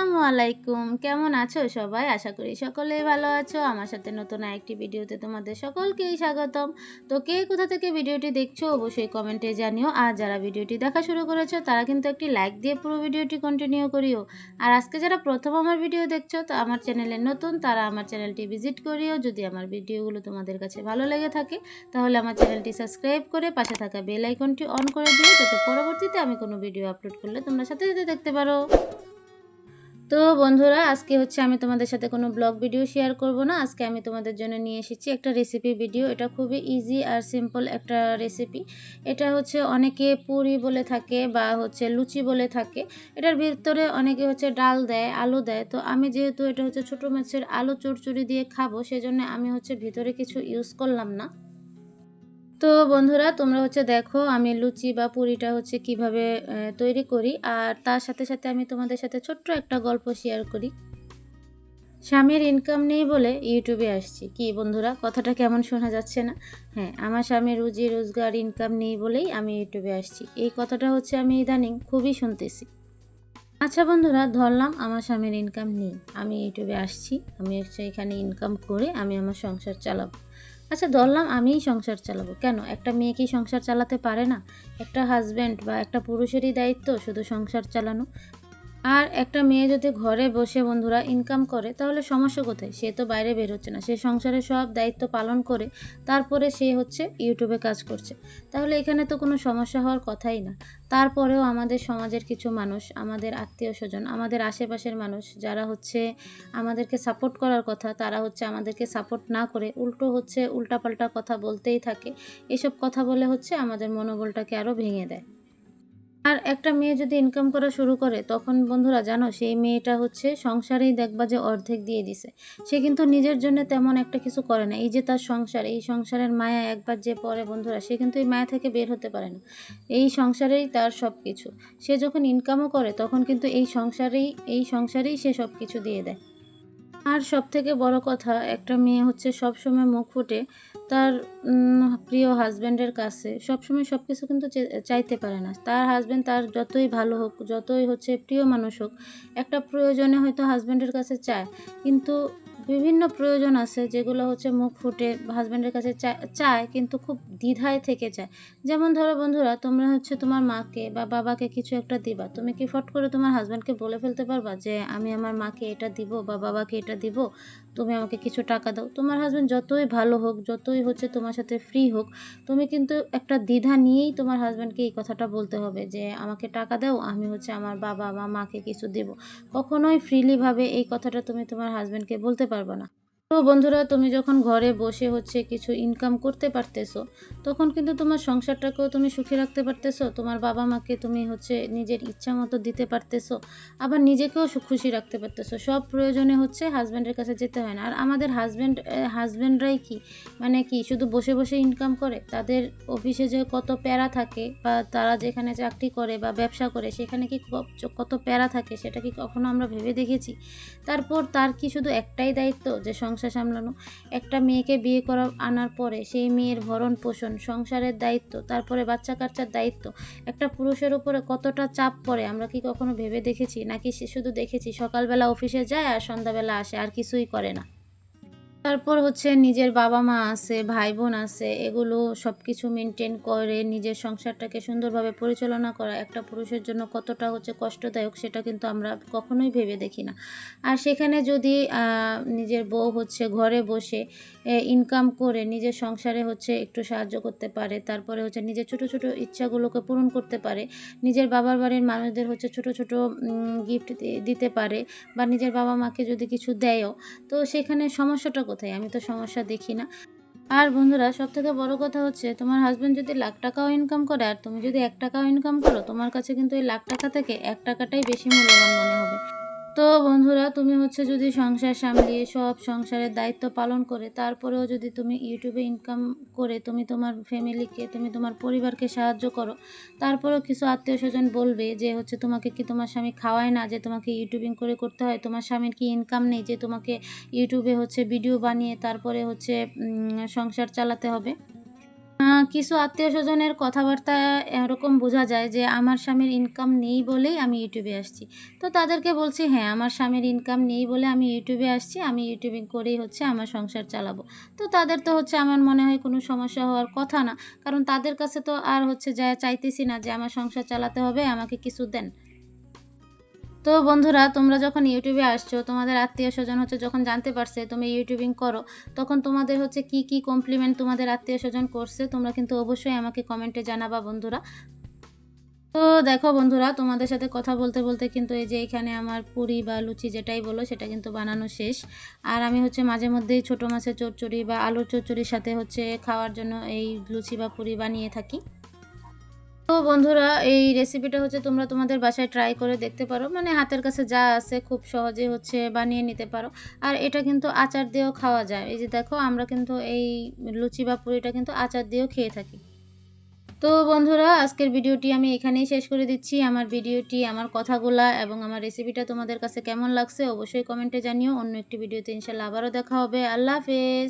আসসালামু আলাইকুম। কেমন আছো সবাই? আশা করি সকলেই ভালো আছো। আমার সাথে নতুন একটি ভিডিওতে তোমাদের সকলকেই স্বাগতম। তো কে কোথা থেকে ভিডিওটি দেখছ অবশ্যই কমেন্টে জানিও। আর যারা ভিডিওটি দেখা শুরু করেছ, তারা কিন্তু একটি লাইক দিয়ে পুরো ভিডিওটি কন্টিনিউ করিও। আর আজকে যারা প্রথম আমার ভিডিও দেখছ, তো আমার চ্যানেলে নতুন, তারা আমার চ্যানেলটি ভিজিট করিও। যদি আমার ভিডিওগুলো তোমাদের কাছে ভালো লেগে থাকে, তাহলে আমার চ্যানেলটি সাবস্ক্রাইব করে পাশে থাকা বেল আইকনটি অন করে দিও। যাতে পরবর্তীতে আমি কোনো ভিডিও আপলোড করলে তোমরা সাথে সাথে দেখতে পারো। তো বন্ধুরা, আজকে হচ্ছে আমি তোমাদের সাথে কোনো ব্লগ ভিডিও শেয়ার করব না। আজকে আমি তোমাদের জন্য নিয়ে এসেছি একটা রেসিপি ভিডিও এটা খুবই ইজি আর সিম্পল একটা রেসিপি এটা হচ্ছে অনেকে পুরি বলে থাকে বা হচ্ছে লুচি বলে থাকে। এটার ভিতরে অনেকে হচ্ছে ডাল দেয়, আলু দেয়। তো আমি যেহেতু এটা হচ্ছে ছোটো মাছের আলু চড়চড়ি দিয়ে খাব, সেজন্য আমি হচ্ছে ভিতরে কিছু ইউজ করলাম না। তো বন্ধুরা, তোমরা হচ্ছে দেখো আমি লুচি বা পুরিটা হচ্ছে কীভাবে তৈরি করি। আর তার সাথে সাথে আমি তোমাদের সাথে ছোট্ট একটা গল্প শেয়ার করি। স্বামীর ইনকাম নেই বলে ইউটিউবে আসছি। কি বন্ধুরা, কথাটা কেমন শোনা যাচ্ছে না? হ্যাঁ আমার স্বামীর রুজি রোজগার ইনকাম নেই বলেই আমি ইউটিউবে আসছি। এই কথাটা হচ্ছে আমি ইদানিং খুবই শুনতেছি। আচ্ছা বন্ধুরা, ধরলাম আমার স্বামীর ইনকাম নেই। আমি ইউটিউবে আসছি। আমি হচ্ছে এখানে ইনকাম করে আমি আমার সংসার চালাবো। আচ্ছা ধরলাম আমিই সংসার চালাবো। কেন? একটা মেয়ে কি সংসার চালাতে পারে না? একটা হাজব্যান্ড বা একটা পুরুষেরই দায়িত্ব শুধু সংসার চালানো। আর একটা মেয়ে যদি ঘরে বসে বন্ধুরা ইনকাম করে, তাহলে সমস্যা কোথায়? সে তো বাইরে বের হচ্ছে না। সে সংসারে সব দায়িত্ব পালন করে, তারপরে সে হচ্ছে ইউটিউবে কাজ করছে। তাহলে এখানে তো কোনো সমস্যা হওয়ার কথাই না। তারপরেও আমাদের সমাজের কিছু মানুষ, আমাদের আত্মীয় স্বজন, আমাদের আশেপাশের মানুষ, যারা হচ্ছে আমাদেরকে সাপোর্ট করার কথা, তারা হচ্ছে আমাদেরকে সাপোর্ট না করে উল্টো হচ্ছে উল্টাপাল্টা কথা বলতেই থাকে। এসব কথা বলে হচ্ছে আমাদের মনোবলটাকে আরও ভেঙে দেয়। আর একটা মেয়ে যদি ইনকাম করা শুরু করে, তখন বন্ধুরা জানো, সেই মেয়েটা হচ্ছে সংসারেই দেখবা যে অর্ধেক দিয়ে দিছে। সে কিন্তু নিজের জন্য তেমন একটা কিছু করে না। এই যে তার সংসার, এই সংসারের মায়া একবার যে পরে বন্ধুরা, সে কিন্তু এই মায়া থেকে বের হতে পারে না। এই সংসারেই তার সব কিছু সে যখন ইনকামও করে, তখন কিন্তু এই সংসারেই এই সংসারেই সে সব কিছু দিয়ে দেয়। আর সব থেকে বড় কথা, একটা মেয়ে হচ্ছে সব সময় মুখ ফুটে তার প্রিয় হাজব্যান্ডের কাছে সবসময় সব কিছু কিন্তু চাইতে পারে না। তার হাজব্যান্ড তার যতই ভালো হোক, যতই হচ্ছে প্রিয় মানুষ হোক, একটা প্রয়োজনে হয়তো হাজব্যান্ডের কাছে চায়। কিন্তু বিভিন্ন প্রয়োজন আছে যেগুলো হচ্ছে মুখ ফুটে হাজব্যান্ডের কাছে চায় কিন্তু খুব দ্বিধায় থেকে যায়। যেমন ধরো বন্ধুরা, তোমরা হচ্ছে তোমার মাকে বা বাবাকে কিছু একটা দিবা। তুমি কি ফট করে তোমার হাজব্যান্ডকে বলে ফেলতে পারবা যে, আমি আমার মাকে এটা দিব বা বাবাকে এটা দিব? তুমি আমাকে কিছু টাকা দাও। তোমার হাজব্যান্ড যতই ভালো হোক, যতই হচ্ছে তোমার সাথে ফ্রি হোক, তুমি কিন্তু একটা দ্বিধা নিয়েই তোমার হাজব্যান্ডকে এই কথাটা বলতে হবে যে, আমাকে টাকা দাও, আমি হচ্ছে আমার বাবা বা মাকে কিছু দেব। কখনোই ফ্রিলিভাবে এই কথাটা তুমি তোমার হাজব্যান্ডকে বলতে পারব না। তো বন্ধুরা, তুমি যখন ঘরে বসে হচ্ছে কিছু ইনকাম করতে পারতেছো, তখন কিন্তু তোমার সংসারটাকেও তুমি সুখী রাখতে পারতেছো। তোমার বাবা মাকে তুমি হচ্ছে নিজের ইচ্ছা মতো দিতে পারতেছো, আবার নিজেকেও খুশি রাখতে পারতেছো। সব প্রয়োজনে হচ্ছে হাজব্যান্ডের কাছে যেতে হয় না। আর আমাদের হাজব্যান্ড হাজব্যান্ডরাই কি? মানে কি, শুধু বসে বসে ইনকাম করে? তাদের অফিসে যে কত প্যারা থাকে বা তারা যেখানে চাকরি করে বা ব্যবসা করে, সেখানে কি কত প্যারা থাকে, সেটা কি কখনো আমরা ভেবে দেখেছি? তারপর তার কি শুধু একটাই দায়িত্ব? যে সংসার সামলানো। একটা মেয়েকে বিয়ে করা আনার পরে সেই মেয়ের ভরণ পোষণ, সংসারের দায়িত্ব, তারপরে বাচ্চা কাচ্চার দায়িত্ব, একটা পুরুষের উপরে কতটা চাপ পড়ে আমরা কি কখনো ভেবে দেখেছি? নাকি সে শুধু দেখেছি সকালবেলা অফিসে যায় আর সন্ধ্যাবেলা আসে, আর কিছুই করে না? তারপর হচ্ছে নিজের বাবা মা আছে ভাই বোন আছে, এগুলো সব কিছু মেনটেন করে নিজের সংসারটাকে সুন্দরভাবে পরিচালনা করা একটা পুরুষের জন্য কতটা হচ্ছে কষ্টদায়ক সেটা কিন্তু আমরা কখনোই ভেবে দেখি না। আর সেখানে যদি নিজের বউ হচ্ছে ঘরে বসে ইনকাম করে নিজের সংসারে হচ্ছে একটু সাহায্য করতে পারে, তারপরে হচ্ছে নিজের ছোট ছোট ইচ্ছাগুলোকে পূরণ করতে পারে, নিজের বাবার বাড়ির মানুষদের হচ্ছে ছোট ছোট গিফট দিতে পারে বা নিজের বাবা মাকে যদি কিছু দেয়ও, তো সেখানে সমস্যাটা কোথায়? আমি তো সমস্যা দেখি না। আর বন্ধুরা সব থেকে বড় কথা হচ্ছে, তোমার হাজব্যান্ড যদি লাখ টাকাও ইনকাম করে আর তুমি যদি এক টাকাও ইনকাম করো, তোমার কাছে কিন্তু এই লাখ টাকা থেকে এক টাকাটাই বেশি মূল্যবান মনে হবে। তো বন্ধুরা, তুমি হচ্ছে যদি সংসার সামলিয়ে, সব সংসারের দায়িত্ব পালন করে, তারপরেও যদি তুমি ইউটিউবে ইনকাম করে, তুমি তোমার ফ্যামিলিকে তুমি তোমার পরিবারকে সাহায্য করো, তারপরেও কিছু আত্মীয় স্বজন বলবে যে হচ্ছে তোমাকে কি তোমার স্বামী খাওয়ায় না, যে তোমাকে ইউটিউবিং করে করতে হয়, তোমার স্বামীর কি ইনকাম নেই, যে তোমাকে ইউটিউবে হচ্ছে ভিডিও বানিয়ে তারপরে হচ্ছে সংসার চালাতে হবে। কিছু আত্মীয় স্বজনের কথাবার্তা এরকম বোঝা যায় যে আমার স্বামীর ইনকাম নেই বলেই আমি ইউটিউবে আসছি। তো তাদেরকে বলছি হ্যাঁ আমার স্বামীর ইনকাম নেই বলে আমি ইউটিউবে আসছি, আমি ইউটিউবিং করেই হচ্ছে আমার সংসার চালাবো। তো তাদের তো হচ্ছে আমার মনে হয় কোনো সমস্যা হওয়ার কথা না, কারণ তাদের কাছে তো আর হচ্ছে যা চাইতেছি না যে আমার সংসার চালাতে হবে, আমাকে কিছু দেন। তো বন্ধুরা, তোমরা যখন ইউটিউবে আসছো, তোমাদের আত্মীয় স্বজন হচ্ছে যখন জানতে পারছে তুমি ইউটিউবিং করো, তখন তোমাদের হচ্ছে কি কি কমপ্লিমেন্ট তোমাদের আত্মীয় স্বজন করছে, তোমরা কিন্তু অবশ্যই আমাকে কমেন্টে জানাবা বন্ধুরা। তো দেখো বন্ধুরা, তোমাদের সাথে কথা বলতে বলতে কিন্তু এই যে এখানে আমার পুরি বা লুচি যেটাই বলো, সেটা কিন্তু বানানো শেষ। আর আমি হচ্ছে মাঝে মধ্যেই ছোটো মাছের চচ্চড়ি বা আলুর চচ্চড়ির সাথে হচ্ছে খাওয়ার জন্য এই লুচি বা পুরি বানিয়ে থাকি। তো বন্ধুরা, এই রেসিপিটা হচ্ছে তোমরা তোমাদের বাসায় ট্রাই করে দেখতে পারো। মানে হাতের কাছে যা আছে খুব সহজে হচ্ছে বানিয়ে নিতে পারো। আর এটা কিন্তু আচার দিয়েও খাওয়া যায়। এই যে দেখো, আমরা কিন্তু এই লুচি বা পুরিটা কিন্তু আচার দিয়েও খেয়ে থাকি। তো বন্ধুরা, আজকের ভিডিওটি আমি এখানেই শেষ করে দিচ্ছি। আমার ভিডিওটি, আমার কথাগুলা এবং আমার রেসিপিটা তোমাদের কাছে কেমন লাগছে অবশ্যই কমেন্টে জানিও। অন্য একটি ভিডিওতে ইনশাল্লাহ আবারও দেখা হবে। আল্লাহ হাফেজ।